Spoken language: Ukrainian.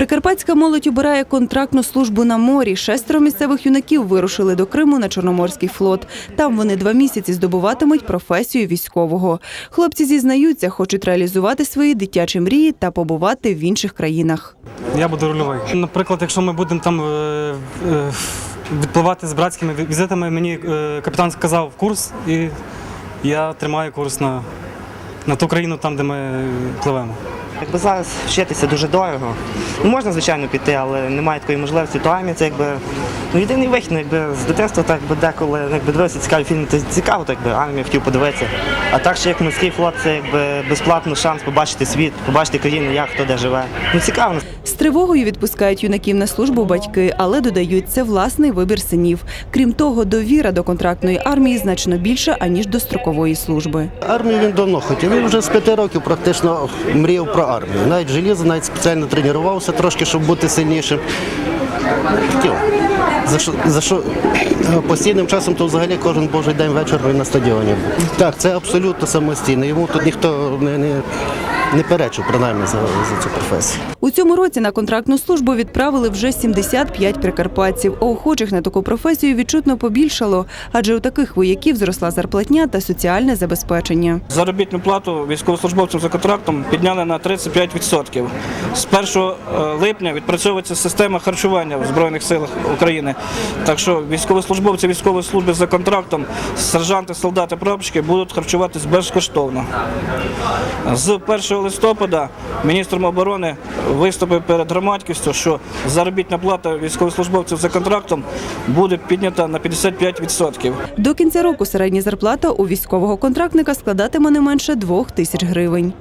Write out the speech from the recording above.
Прикарпатська молодь обирає контрактну службу на морі. Шестеро місцевих юнаків вирушили до Криму на Чорноморський флот. Там вони два місяці здобуватимуть професію військового. Хлопці зізнаються, хочуть реалізувати свої дитячі мрії та побувати в інших країнах. Я буду рульовий. Наприклад, якщо ми будемо там е, е, відпливати з братськими візитами, мені е, капітан сказав курс, і я тримаю курс на, на ту країну, там, де ми пливемо. Якби зараз вчитися дуже дорого. Ну, можна, звичайно, піти, але немає такої можливості, то армія це якби ну, єдиний вихід, ну, якби з дитинства так би деколи ну, якби дивився цікаві фільми, то цікаво, так би армію хотів подивитися. А так ще як морський флот, це якби безплатно шанс побачити світ, побачити країну, як хто де живе. Ну цікаво. З тривогою відпускають юнаків на службу батьки, але додають це власний вибір синів. Крім того, довіра до контрактної армії значно більша аніж до строкової служби. Армію він давно хотів. Він вже з п'яти років практично мріяв про армію. Навіть желізо, навіть спеціально тренувався трошки, щоб бути сильнішим. За що, за що е, постійним часом, то взагалі кожен божий день вечір він на стадіоні. Так, це абсолютно самостійно. Йому тут ніхто не, не, не перечив, принаймні, за, за цю професію. У цьому році на контрактну службу відправили вже 75 прикарпатців. А охочих на таку професію відчутно побільшало, адже у таких вояків зросла зарплатня та соціальне забезпечення. Заробітну плату військовослужбовцям за контрактом підняли на 35%. З 1 липня відпрацьовується система харчування в Збройних силах України. Так що військовослужбовці військової служби за контрактом, сержанти, солдати, прапорщики будуть харчуватись безкоштовно. З 1 листопада міністром оборони виступив перед громадськістю, що заробітна плата військовослужбовців за контрактом буде піднята на 55%. До кінця року середня зарплата у військового контрактника складатиме не менше двох тисяч гривень.